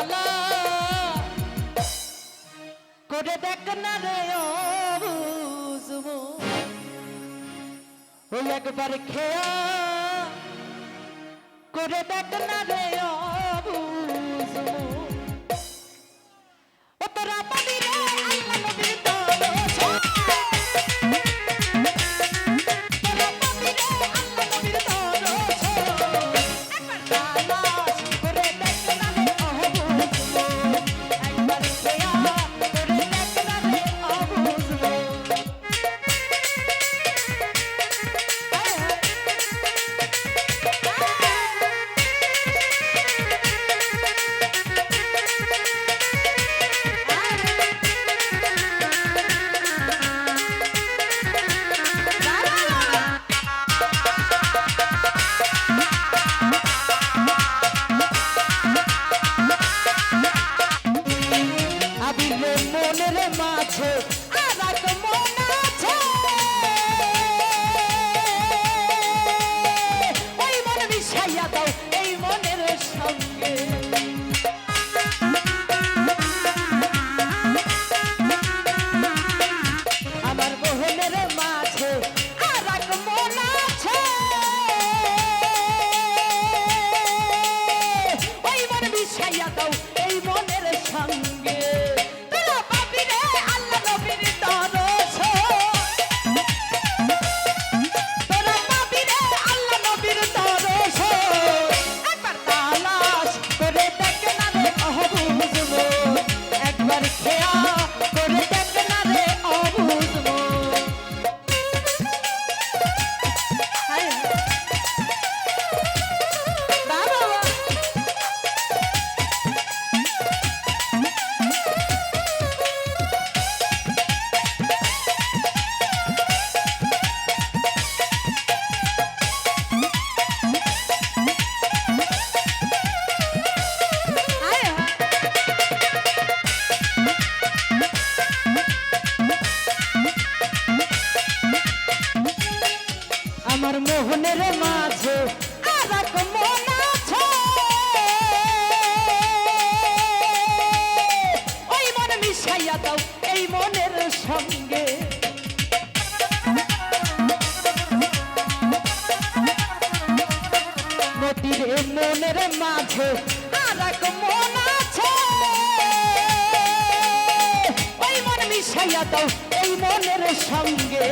ভালো করে দেখ না রে বুঝব ওই একবার খেয়া। করে দেখ না রে নদীর মনের মাঝে আর এক মন আছে। ওই মন মিশাইয়া দাও, এই মনের সঙ্গে।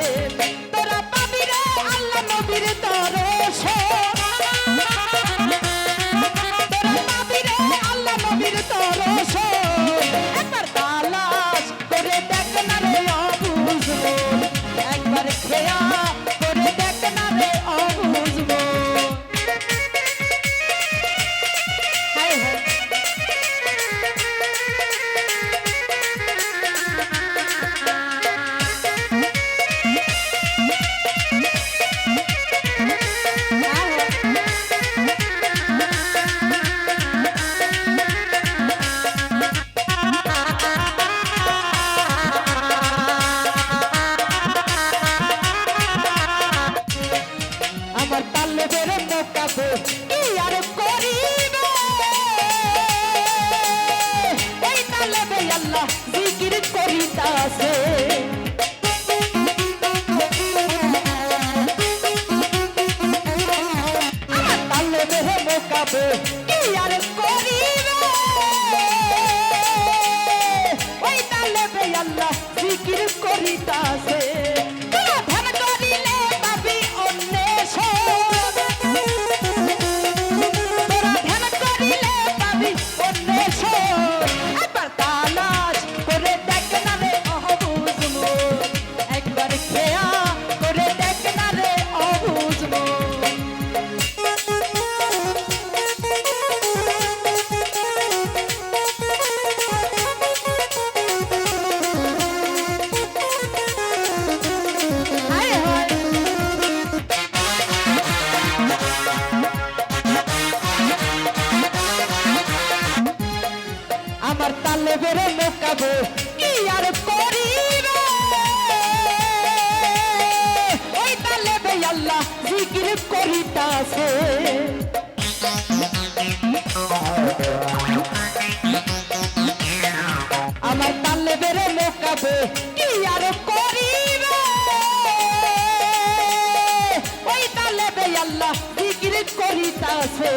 তোরা পাবি রে আল্লাহ নবীর দরশ। casa. বিক্রি করিতাছে। আমার তালে বেড়ে মোকাবে কি আর করিবে? ওই তালে বে আল্লাহ বিক্রি করিতাছে।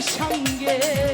সঙ্গে